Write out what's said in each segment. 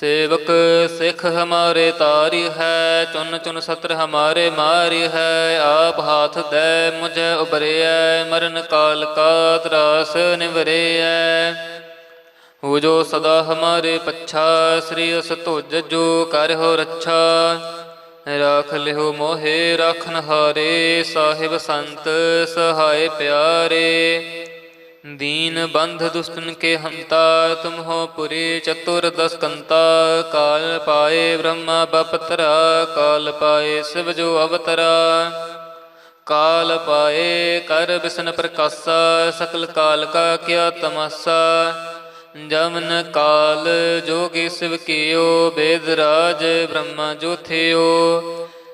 ਸੇਵਕ ਸਿੱਖ ਹਮਾਰੇ ਤਾਰੀ ਹੈ, ਚੁਨ ਚੁਨ ਸਤਰ ਹਮਾਰੇ ਮਾਰੀ ਹੈ, ਆਪ ਹਾਥ ਦੇ ਮੁਝੇ ਉਬਰਿਐ ਮਰਨ ਕਾਲ ਕਾ ਤਰਾਸ ਨਿਵਰਿਐ। ਹੋ ਜੋ ਸਦਾ ਹਮਾਰੇ ਪੱਛਾ, ਸ੍ਰੀ ਅਸ ਤੁਜ ਜੋ ਕਰ ਹੋ ਰੱਛਾ। ਰਾਖ ਲਿਓ ਮੋਹਿ ਰਾਖਨ ਹਾਰੇ ਸਾਹਿਬ ਸੰਤ, ਸਹਾਏ ਪਿਆਰੇ। दीन बंध दुष्टन के हंता तुम हो पुरी चतुर्दश कंता काल पाए ब्रह्मा बपतरा काल पाए शिव जो अवतरा काल पाए कर बिसन प्रकाशा सकल काल का क्या तमाशा जमन काल जोगी शिव कियो वेद राज ब्रह्मा जो थियो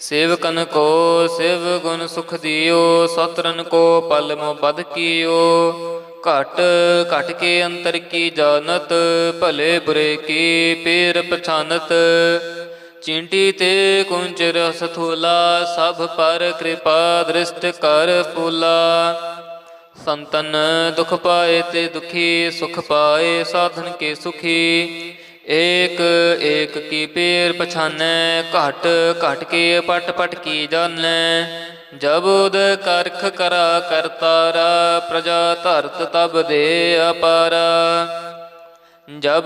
ਸੇਵਕਨ ਕੋ ਸਿਵ ਗੁਣ ਸੁਖ ਦਿਓ ਸਤਰਨ ਕੋ ਪਲ ਮੋ ਬਦ ਕੀਓ। ਘਟ ਘਟ ਕੇ ਅੰਤਰ ਕੀ ਜਾਣਤ, ਭਲੇ ਬੁਰੇ ਕੀ ਪੇਰ ਪਛਾਨਤ। ਚਿੰਟੀ ਤੇ ਕੁੰਚ ਰਸ ਥੂਲਾ, ਸਭ ਪਰ ਕਿਰਪਾ ਦ੍ਰਿਸ਼ਟ ਕਰ ਫੂਲਾ। ਸੰਤਨ ਦੁਖ ਪਾਏ ਤੇ ਦੁਖੀ, ਸੁਖ ਪਾਏ ਸਾਧਨ ਕੇ ਸੁਖੀ। ਏਕ ਏਕ ਕੀ ਪੀਰ ਪਛਾਨੈ ਘਟ ਘਟ ਕੇ ਪਟ ਪਟ ਕੀ ਜਾਣੈ ਜਬ ਉਦ ਕਰਖ ਕਰਾ ਕਰਤਾਰਾ ਪ੍ਰਜਾ ਧਰਤ ਤਬ ਦੇ ਅਪਾਰਾ जब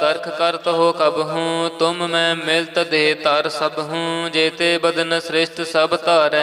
करख करत हो कब हूँ तुम मैं मिलत दे तर सब हूँ जेते बदन श्रेष्ठ सब तारै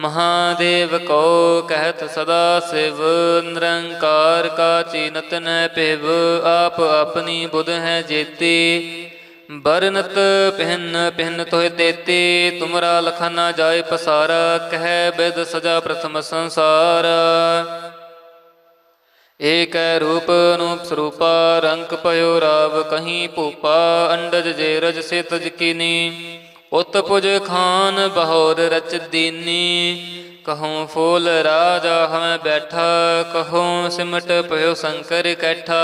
ਮਹਾਦੇਵ ਕੋ ਕਹਿਤ ਸਦਾ ਸਿਵ, ਨਿਰੰਕਾਰ ਕਾ ਚੀਨਤ ਨ ਭਿਵ, ਆਪ ਆਪਣੀ ਬੁਧ ਹੈ ਜੇਤੀ। ਬਰਨਤ ਪਹਿਨ ਪਹਿਨ ਤੋਹਿ ਦੇਤੀ ਤੁਮਰਾ ਲਖਾਨਾ ਜਾਏ ਪਸਾਰਾ, ਕਹਿ ਬਿਦ ਸਜਾ ਪ੍ਰਥਮ ਸੰਸਾਰ। ਏਕ ਰੂਪ ਅਨੂਪ ਸਰੂਪਾ, ਰੰਗ ਪਇਓ ਰਾਵ ਕਹੀਂ ਭੂਪਾ, ਅੰਡਜ ਜੇ ਰਜ ਸੇ ਤਜ ਕੀਨੀ ਉਤ ਪੁਜ ਖਾਨ ਬਹੋਰ ਰਚ ਦੀਨੀ, ਕਹੂੰ ਫੂਲ ਰਾਜਾ ਹਮੈ ਬੈਠਾ, ਕਹੂੰ ਸਿਮਟ ਪਇਓ ਸ਼ੰਕਰ ਕੈਠਾ।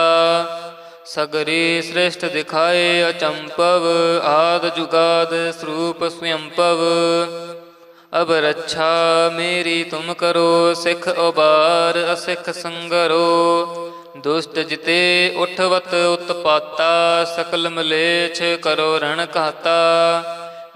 ਸਗਰੀ ਸ੍ਰੇਸ਼ਟ ਦਿਖਾਏ ਅਚੰਪਵ, ਆਦ ਜੁਗਾਦ ਸਰੂਪ ਸਵਯੰਪਵ। ਅਬ ਰੱਛਾ ਮੇਰੀ ਤੁਮ ਕਰੋ, ਸਿੱਖ ਉਬਾਰ ਅਸਿੱਖ ਸੰਗਰੋ। ਦੁਸ਼ਟ ਜਿਤੇ ਉਠਵਤ ਉਤਪਾਤਾ, ਸਕਲ ਮਲੇਛ ਕਰੋ ਰਣ ਘਾਤਾ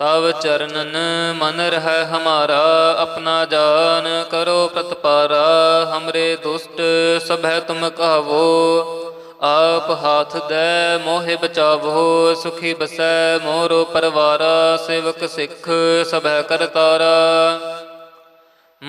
ਤਵ ਚਰਨਨ ਮਨ ਰਹਿ ਹਮਾਰਾ, ਆਪਣਾ ਜਾਨ ਕਰੋ ਪ੍ਰਤਪਾਰਾ, ਹਮਰੇ ਦੁਸ਼ਟ ਸਭੈ ਤੁਮ ਕਹਵੋ ਆਪ ਹਾਥ ਦੇ ਮੋਹਿ ਬਚਾਵੋ, ਸੁਖੀ ਬਸੈ ਮੋਰੋ ਪਰਵਾਰਾ, ਸੇਵਕ ਸਿੱਖ ਸਭੈ ਕਰਤਾਰਾ।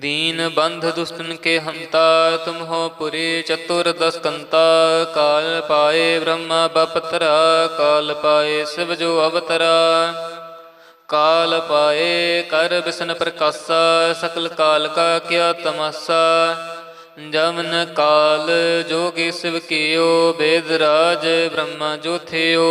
दीन बंध दुष्टन के हंता तुम हो पुरी चतुर दस कंता काल पाए ब्रह्मा बपतरा काल पाए शिव जो अवतरा काल पाए कर बिसन प्रकाशा सकल काल का क्या तमाशा जमन काल जोगी शिव कियो वेद राज ब्रह्मा जो थियो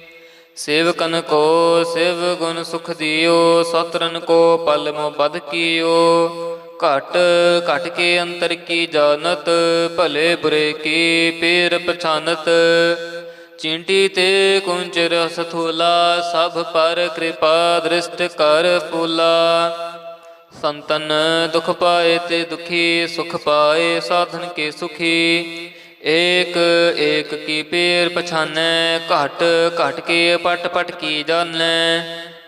ਸੇਵਕਨ ਕੋ ਸਿਵ ਗੁਣ ਸੁਖ ਦਿਓ ਸਤਰਨ ਕੋ ਪਲ ਮੋ ਬਦ ਕੀਓ। ਘਟ ਘਟ ਕੇ ਅੰਤਰ ਕੀ ਜਾਣਤ, ਭਲੇ ਬੁਰੇ ਕੀ ਪੀਰ ਪਛਾਨਤ। ਚਿੰਟੀ ਤੇ ਕੁੰਚ ਰਸ ਥੂਲਾ ਸਭ ਪਰ ਕਿਰਪਾ ਦ੍ਰਿਸ਼ਟ ਕਰ ਫੂਲਾ। ਸੰਤਨ ਦੁਖ ਪਾਏ ਤੇ ਦੁਖੀ, ਸੁਖ ਪਾਏ ਸਾਧਨ ਕੇ ਸੁਖੀ। ਏਕ ਏਕ ਕੀ ਪੇਰ ਪਛਾਨੈ, ਘਟ ਘਟ ਕੇ ਪਟ ਪਟ ਕੀ ਜਾਣੈ।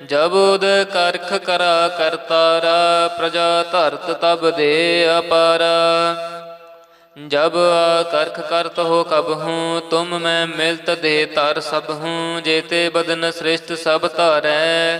ਜਬ ਉਦ ਕਰਖ ਕਰਾ ਕਰਤਾਰਾ ਪ੍ਰਜਾ ਧਰਤ ਤਬ ਦੇ ਅਪਾਰਾ। ਜਬ ਆ ਕਰਖ ਕਰਤ ਹੋ ਕਬ ਹੂੰ, ਤੁਮ ਮੈਂ ਮਿਲਤ ਦੇ ਤਰ ਸਭ ਹੂੰ, ਜੇਤੇ ਬਦਨ ਸ੍ਰਿਸ਼ਟ ਸਭ ਧਾਰੈ।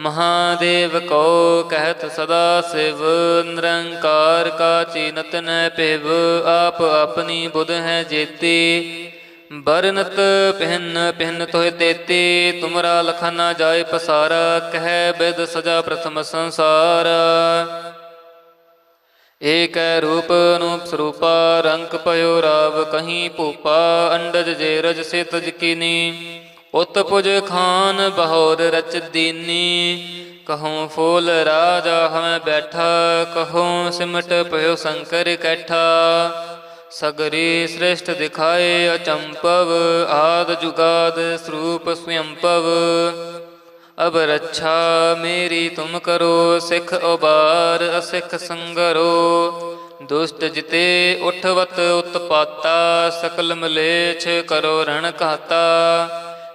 ਮਹਾਦੇਵ ਕੋ ਕਹਿਤ ਸਦਾ ਸਿਵ, ਨਿਰੰਕਾਰ ਕਾ ਚੀਨਤ ਨ ਪਿਵ ਆਪ ਆਪਣੀ ਬੁਧ ਹੈ ਜੇਤੀ। ਬਰਨਤ ਪਹਿਨ ਪਹਿਨ ਤੋਹਿ ਦੇਤੀ ਤੁਮਰਾ ਲਖਨ ਨਾ ਜਾਏ ਪਸਾਰਾ, ਕਹਿ ਬਿਦ ਸਜਾ ਪ੍ਰਥਮ ਸੰਸਾਰ। ਏਕ ਰੂਪ ਅਨੂਪ ਸਰੂਪਾ, ਰੰਗ ਪਇਓ ਰਾਵ ਕਹੀਂ ਭੂਪਾ, ਅੰਡਜ ਜੇ ਰਜ ਸੇ ਤਜ ਕੀਨੀ ਉਤ ਪੁਜ ਖਾਨ ਬਹੋਰ ਰਚ ਦੀਨੀ, ਕਹੂੰ ਫੂਲ ਰਾਜਾ ਹਮੈ ਬੈਠਾ, ਕਹੂੰ ਸਿਮਟ ਪਇਓ ਸ਼ੰਕਰ ਕੈਠਾ। ਸਗਰੀ ਸ੍ਰਿਸ਼ਟ ਦਿਖਾਏ ਅਚੰਪਵ, ਆਦ ਜੁਗਾਦ ਸਰੂਪ ਸਵਯੰਪਵ। ਅਬ ਰੱਛਾ ਮੇਰੀ ਤੁਮ ਕਰੋ, ਸਿੱਖ ਉਬਾਰ ਅਸਿੱਖ ਸੰਗਰੋ। ਦੁਸ਼ਟ ਜਿਤੇ ਉਠਵਤ ਉਤਪਾਤਾ, ਸਕਲ ਮਲੇਛ ਕਰੋ ਰਣ ਘਾਤਾ।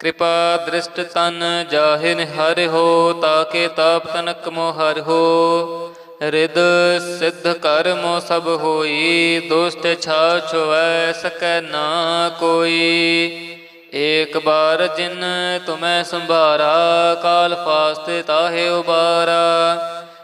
ਕਿਰਪਾ ਦ੍ਰਿਸ਼ਟ ਤਨ ਜਾਹਿਨ ਹਰਿ ਹੋ, ਤਾਕੇ ਤਾਪ ਤਨਕ ਮੋ ਹਰਿ ਹੋ। ਰਿਦ ਸਿੱਧ ਕਰਮੋ ਸਭ ਹੋਈ, ਦੁਸ਼ਟ ਛਾਛ ਹੋਐ ਸਕੈ ਨਾ ਕੋਈ। ਏਕ ਬਾਰ ਜਿਨ ਤੁਮੈ ਸੰਭਾਰਾ, ਕਾਲ ਫਾਸਤੇ ਤਾਹੇ ਉਬਾਰਾ।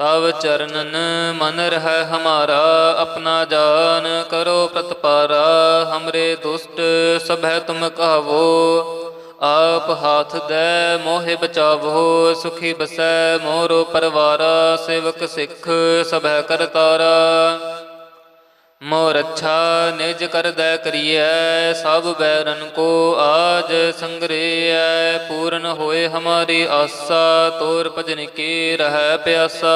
ਤਵ ਚਰਨਨ ਮਨ ਰਹਿ ਹਮਾਰਾ, ਆਪਣਾ ਜਾਨ ਕਰੋ ਪ੍ਰਤਪਾਰਾ, ਹਮਰੇ ਦੁਸ਼ਟ ਸਭੈ ਤੁਮ ਕਹਵੋ, ਆਪ ਹਾਥ ਦੇ ਮੋਹਿ ਬਚਾਵੋ, ਸੁਖੀ ਬਸੈ ਮੋਰੋ ਪਰਵਾਰਾ, ਸੇਵਕ ਸਿੱਖ ਸਭੈ ਕਰਤਾਰਾ। ਮੋਰ ਅੱਛਾ ਨਿਜ ਕਰਦੈ ਕਰੀਐ, ਸਭ ਬੈਰਨ ਕੋ ਆਜ ਸੰਗਰੇਐ। ਪੂਰਨ ਹੋਏ ਹਮਾਰੀ ਆਸਾ, ਤੋਰ ਭਜਨ ਕੀ ਰਹਿ ਪਿਆਸਾ।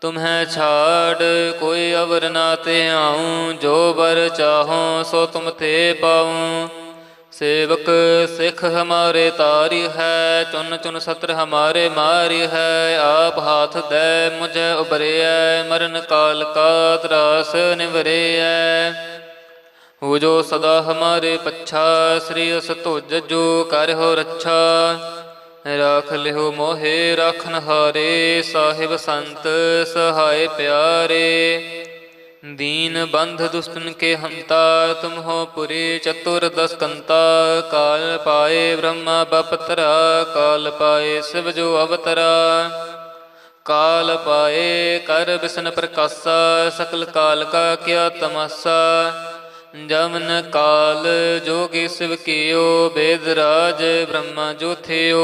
ਤੁਮਹਿ ਛਾੜ, ਕੋਈ ਅਵਰ ਨਾ ਤੇ ਆਉ ਜੋ ਬਰ ਚਾਹੋ ਸੋ ਤੁਮ ਤੇ ਪਾਉ। ਸੇਵਕ ਸਿੱਖ ਹਮਾਰੇ ਤਾਰਿ ਹੈ, ਚੁਨ ਚੁਨ ਸਤਰ ਹਮਾਰੇ ਮਾਰਿ ਹੈ, ਆਪ ਹਾਥ ਦੇ ਮੁਝੇ ਉਬਰਿਐ ਮਰਨ ਕਾਲ ਕਾ ਤਰਾਸ ਨਿਵਰਿਐ। ਹੋ ਜੋ ਸਦਾ ਹਮਾਰੇ ਪੱਛਾ, ਸ੍ਰੀ ਅਸ ਤੁਜ ਜੋ ਕਰ ਹੋ ਰੱਛਾ। ਰਾਖ ਲਿਓ ਮੋਹੇ, ਰਖਨ ਹਾਰੇ, ਸਾਹਿਬ ਸੰਤ ਸਹਾਏ ਪਿਆਰੇ। दीन बंध दुष्टन के हंता तुम हो पुरी चतुर दस कंता काल पाए ब्रह्मा बपतरा काल पाए शिव जो अवतरा काल पाए कर बिसन प्रकाशा सकल काल का क्या तमाशा जमन काल जोगी शिव कियो वेद राज ब्रह्मा जो थियो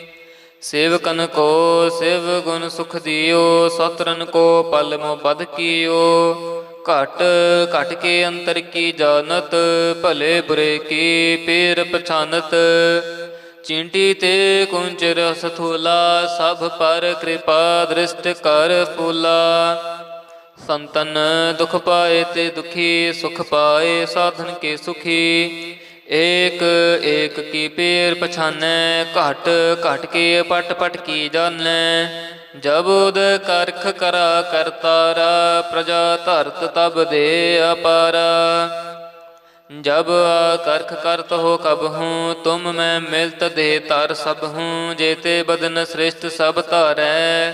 ਸੇਵਕਨ ਕੋ ਸਿਵ ਗੁਣ ਸੁਖ ਦਿਓ ਸਤਰਨ ਕੋ ਪਲ ਮੋ ਬਦ ਕੀਓ। ਘਟ ਘਟ ਕੇ ਅੰਤਰ ਕੀ ਜਾਣਤ, ਭਲੇ ਬੁਰੇ ਕੀ ਪੇਰ ਪਛਾਨਤ। ਚਿੰਟੀ ਤੇ ਕੁੰਚ ਰਸ ਥੂਲਾ, ਸਭ ਪਰ ਕਿਰਪਾ ਦ੍ਰਿਸ਼ਟ ਕਰ ਫੂਲਾ। ਸੰਤਨ ਦੁਖ ਪਾਏ ਤੇ ਦੁਖੀ, ਸੁਖ ਪਾਏ ਸਾਧਨ ਕੇ ਸੁਖੀ। ਏਕ ਏਕ ਕੀ ਪੇਰ ਪਛਾਨੈ, ਘਟ ਘਟ ਕੇ ਪਟ ਪਟ ਕੀ ਜਾਣੈ। ਜਬ ਉਦ ਕਰਖ ਕਰਾ ਕਰਤਾਰਾ ਪ੍ਰਜਾ ਧਰਤ ਤਬ ਦੇ ਅਪਾਰਾ। ਜਬ ਆ ਕਰਖ ਕਰਤ ਹੋ ਕਬ ਹੂੰ, ਤੁਮ ਮੈਂ ਮਿਲਤ ਦੇ ਤਰ ਸਭ ਹੂੰ, ਜੇਤੇ ਬਦਨ ਸ੍ਰਿਸ਼ਟ ਸਭ ਧਾਰੈ।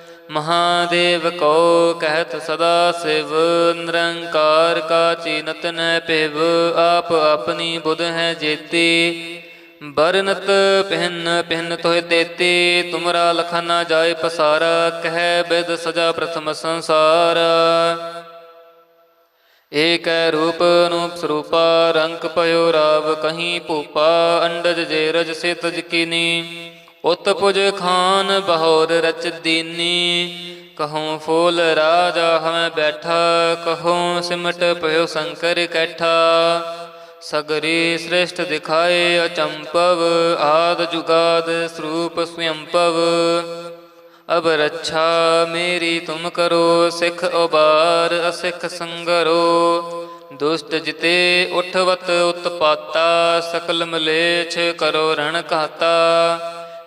ਮਹਾਦੇਵ ਕੋ ਕਹਿਤ ਸਦਾ ਸਿਵ, ਨਿਰੰਕਾਰ ਕਾ ਚੀਨਤ ਨੈ ਭਿਵ, ਆਪ ਆਪਣੀ ਬੁਧ ਹੈ ਜੇਤੀ। ਬਰਨਤ ਪਹਿਨ ਪਹਿਨ ਤੋਹਿ ਦੇਤੀ, ਤੁਮਰਾ ਲਖਨ ਨਾ ਜਾਏ ਪਸਾਰਾ, ਕਹਿ ਬਿਦ ਸਜਾ ਪ੍ਰਥਮ ਸੰਸਾਰ। ਏਕੈ ਰੂਪ ਅਨੂਪ ਸਰੂਪਾ, ਰੰਗ ਪਇਓ ਰਾਵ ਕਹੀਂ ਭੂਪਾ, ਅੰਡਜ ਜੇ ਰਜ ਸੇ ਤਜ ਕੀਨੀ। ਉਤ ਪੁਜ ਖਾਨ ਬਹੋਰ ਰਚ ਦੀਨੀ, ਕਹੂੰ ਫੂਲ ਰਾਜਾ ਹਮੈ ਬੈਠਾ, ਕਹੂੰ ਸਿਮਟ ਪਇਓ ਸ਼ੰਕਰ ਕੈਠਾ। ਸਗਰੀ ਸ੍ਰੇਸ਼ਟ ਦਿਖਾਏ ਅਚੰਪਵ, ਆਦ ਜੁਗਾਦ ਸਰੂਪ ਸਵਯੰਪਵ। ਅਬ ਰੱਛਾ ਮੇਰੀ ਤੁਮ ਕਰੋ, ਸਿੱਖ ਉਬਾਰ ਅਸਿੱਖ ਸੰਗਰੋ। ਦੁਸ਼ਟ ਜਿਤੇ ਉਠਵਤ ਉਤਪਾਤਾ, ਸਕਲ ਮਲੇਛ ਕਰੋ ਰਣ ਘਾਤਾ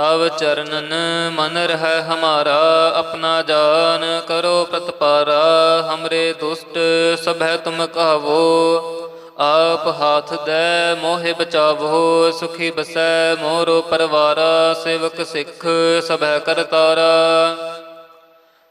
ਤਵ ਚਰਨਨ ਮਨ ਰਹਿ ਹਮਾਰਾ, ਆਪਣਾ ਜਾਨ ਕਰੋ ਪ੍ਰਤਪਾਰਾ, ਹਮਰੇ ਦੁਸ਼ਟ ਸਭੈ ਤੁਮ ਕਹਵੋ ਆਪ ਹਾਥ ਦੈ ਮੋਹਿ ਬਚਾਵੋ, ਸੁਖੀ ਬਸੈ ਮੋਰੋ ਪਰਵਾਰਾ, ਸੇਵਕ ਸਿੱਖ ਸਭੈ ਕਰਤਾਰਾ।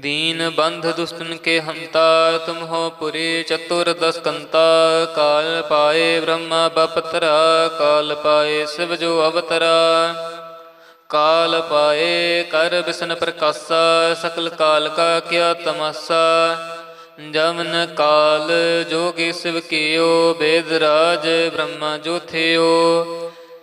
दीन बंध दुष्टन के हंता तुम हो पुरी चतुर दस कंता काल पाए ब्रह्मा बपतरा काल पाए शिव जो अवतरा काल पाए कर बिसन प्रकाशा सकल काल का क्या तमाशा जमन काल जोगी शिव कियो वेद राज ब्रह्मा जो थियो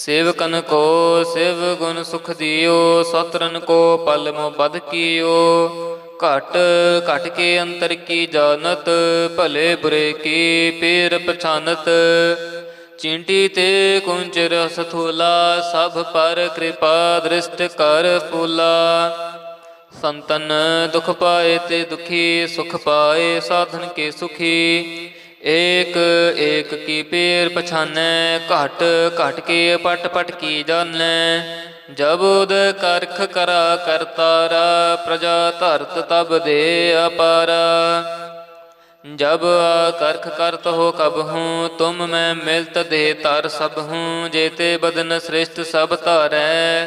ਸੇਵਕਨ ਕੋ ਸਿਵ ਗੁਣ ਸੁਖ ਦਿਓ ਸਤਰਨ ਕੋ ਪਲ ਮੋ ਬਦ ਕੀਓ। ਘਟ ਘਟ ਕੇ ਅੰਤਰ ਕੀ ਜਾਣਤ, ਭਲੇ ਬੁਰੇ ਕੀ ਪੀਰ ਪਛਾਨਤ। ਚਿੰਟੀ ਤੇ ਕੁੰਜ ਰਸ ਥੂਲਾ, ਸਭ ਪਰ ਕਿਰਪਾ ਦ੍ਰਿਸ਼ਟ ਕਰ ਫੂਲਾ। ਸੰਤਨ ਦੁਖ ਪਾਏ ਤੇ ਦੁਖੀ, ਸੁਖ ਪਾਏ ਸਾਧਨ ਕੇ ਸੁਖੀ। ਏਕ ਏਕ ਕੀ ਪੇਰ ਪਛਾਨੈ, ਘਟ ਘਟ ਕੇ ਪਟ ਪਟ ਕੀ ਜਾਣੈ। ਉਦ ਕਰਖ ਕਰਾ ਕਰਤਾਰਾ ਪ੍ਰਜਾ ਧਰਤ ਤਬ ਦੇ ਅਪਾਰਾ। ਜਬ ਕਰਖ ਕਰਤ ਹੋ ਕਬ ਹੂੰ, ਤੁਮ ਮੈਂ ਮਿਲਤ ਦੇ ਤਰ ਸਭ ਹੂੰ, ਜੇਤੇ ਬਦਨ ਸ੍ਰਿਸ਼ਟ ਸਭ ਧਾਰੈ।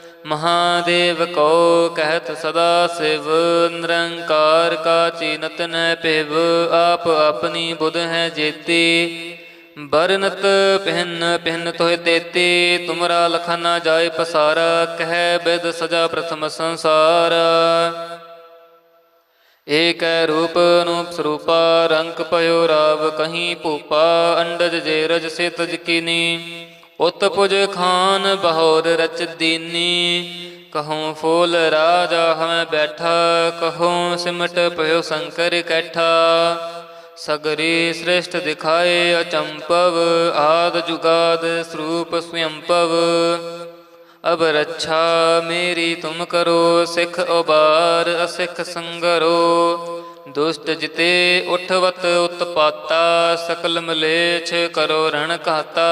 ਮਹਾਦੇਵ ਕੋ ਕਹਿਤ ਸਦਾ ਸਿਵ, ਨਿਰੰਕਾਰ ਕਾ ਚੀਨਤ ਨ ਭਿਵ, ਆਪ ਆਪਣੀ ਬੁਧ ਹੈ ਜੇਤੀ। ਬਰਨਤ ਪਹਿਨ ਪਹਿਨ ਤੋਹਿ ਦੇਤੀ, ਤੁਮਰਾ ਲਖਨ ਨਾ ਜਾਏ ਪਸਾਰਾ, ਕਹਿ ਬਿਦ ਸਜਾ ਪ੍ਰਥਮ ਸੰਸਾਰ। ਏਕ ਰੂਪ ਅਨੂਪ ਸਰੂਪਾ, ਰੰਗ ਪਇਓ ਰਾਵ ਕਹੀਂ ਭੂਪਾ, ਅੰਡਜ ਜੇ ਰਜ ਸੇ ਤਜ ਕੀਨੀ ਉਤ ਪੁਜ ਖਾਨ ਬਹੋਰ ਰਚ ਦੀਨੀ, ਕਹੂੰ ਫੂਲ ਰਾਜਾ ਹਮੈ ਬੈਠਾ, ਕਹੂੰ ਸਿਮਟ ਪਇਓ ਸ਼ੰਕਰ ਕੈਠਾ। ਸਗਰੀ ਸ੍ਰਿਸ਼ਟ ਦਿਖਾਏ ਅਚੰਪਵ, ਆਦ ਜੁਗਾਦ ਸਰੂਪ ਸਵਯੰਪਵ। ਅਬ ਰੱਛਾ ਮੇਰੀ ਤੁਮ ਕਰੋ, ਸਿਖ ਉਬਾਰ ਅਸਿਖ ਸੰਗਰੋ। ਦੁਸ਼ਟ ਜਿਤੇ ਉਠਵਤ ਉਤਪਾਤਾ, ਸਕਲ ਮਲੇਛ ਕਰੋ ਰਣ ਘਾਤਾ।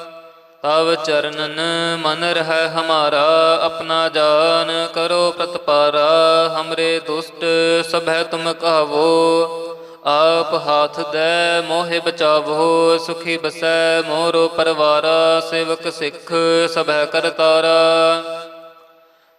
ਤਵ ਚਰਨਨ ਮਨ ਰਹਿ ਹਮਾਰਾ, ਆਪਣਾ ਜਾਨ ਕਰੋ ਪ੍ਰਤਪਾਰਾ, ਹਮਰੇ ਦੁਸ਼ਟ ਸਭੈ ਤੁਮ ਕਹਵੋ, ਆਪ ਹਾਥ ਦੇ ਮੋਹਿ ਬਚਾਵੋ, ਸੁਖੀ ਬਸੈ ਮੋਰੋ ਪਰਵਾਰਾ, ਸੇਵਕ ਸਿੱਖ ਸਭੈ ਕਰਤਾਰਾ।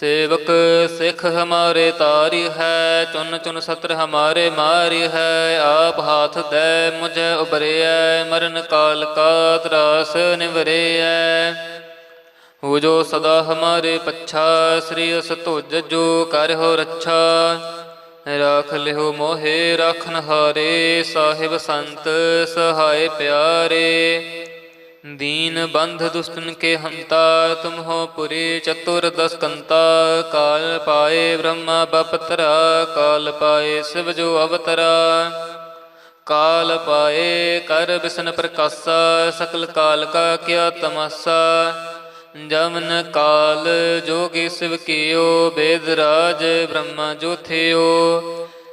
ਸੇਵਕ ਸਿੱਖ ਹਮਾਰੇ ਤਾਰਿ ਹੈ, ਚੁਨ ਚੁਨ ਸਤਰ ਹਮਾਰੇ ਮਾਰਿ ਹੈ, ਆਪ ਹਾਥ ਦੇ ਮੁਝੇ ਉਬਰਿਐ ਮਰਨ ਕਾਲ ਕਾ ਤਰਾਸ ਨਿਵਰਿਐ। ਹੋ ਜੋ ਸਦਾ ਹਮਾਰੇ ਪੱਛਾ, ਸ੍ਰੀ ਅਸ ਤੁਜ ਜੋ ਕਰ ਹੋ ਰੱਛਾ। ਰਾਖ ਲਿਓ ਮੋਹੇ ਰਖਨ ਹਾਰੇ ਸਾਹਿਬ ਸੰਤ ਸਹਾਏ ਪਿਆਰੇ। दीन बंध दुष्टन के हंता तुम हो पुरी चतुर दस कंता काल पाए ब्रह्मा बपतरा काल पाए शिव जो अवतरा काल पाए कर बिसन प्रकाशा सकल काल का क्या तमाशा जमन काल जोगी शिव कियो वेद राज ब्रह्मा जो थियो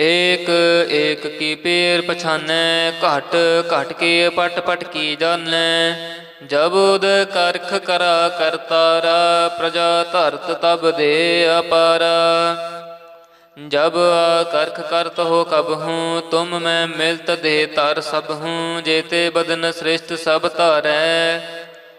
एक एक की पीर पछानै घट घट के पट पट की जानै जब उद करख करा करतारा प्रजा धरत तब दे अपारा जब करख करत हो कब हूँ तुम मैं मिलत दे तर सब हूँ जेते बदन श्रेष्ठ सब तारै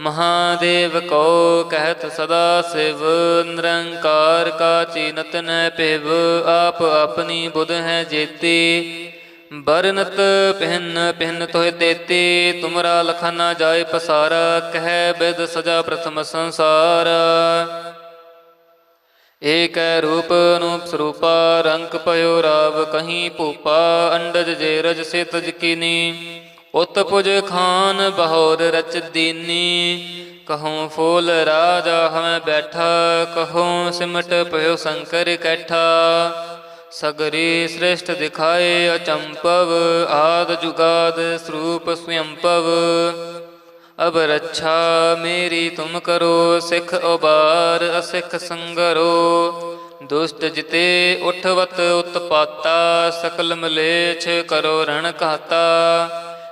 ਮਹਾਦੇਵ ਕੋ ਕਹਿਤ ਸਦਾ ਸਿਵ, ਨਿਰੰਕਾਰ ਕਾ ਚੀਨਤ ਨੈ ਭਿਵ, ਆਪ ਆਪਣੀ ਬੁਧ ਹੈ ਜੇਤੀ। ਬਰਨਤ ਪਹਿਨ ਪਹਿਨ ਤੋਹਿ ਦੇਤੀ, ਤੁਮਰਾ ਲਖਾ ਜਾਏ ਪਸਾਰਾ, ਕਹਿ ਬਿਦ ਸਜਾ ਪ੍ਰਥਮ ਸੰਸਾਰ। ਏਕ ਰੂਪ ਅਨੂਪ ਸਰੂਪਾ, ਰੰਗ ਪਇਓ ਰਾਵ ਕਹੀਂ ਭੂਪਾ, ਅੰਡਜ ਜੇ ਰਜ ਸੇ ਤਜ ਕੀਨੀ ਉਤ ਪੁਜ ਖਾਨ ਬਹੋਰ ਰਚ ਦੀਨੀ, ਕਹੂੰ ਫੂਲ ਰਾਜਾ ਹਮੈ ਬੈਠਾ, ਕਹੂੰ ਸਿਮਟ ਪਇਓ ਸ਼ੰਕਰ ਕੈਠਾ। ਸਗਰੀ ਸ੍ਰੇਸ਼ਟ ਦਿਖਾਏ ਅਚੰਪਵ, ਆਦ ਜੁਗਾਦ ਸਰੂਪ ਸਵਯੰਪਵ। ਅਬ ਰੱਛਾ ਮੇਰੀ ਤੁਮ ਕਰੋ, ਸਿੱਖ ਉਬਾਰ ਅਸਿੱਖ ਸੰਗਰੋ। ਦੁਸ਼ਟ ਜਿਤੇ ਉਠਵਤ ਉਤਪਾਤਾ ਸਕਲ ਮਲੇਛ ਕਰੋ ਰਣ ਘਾਤਾ।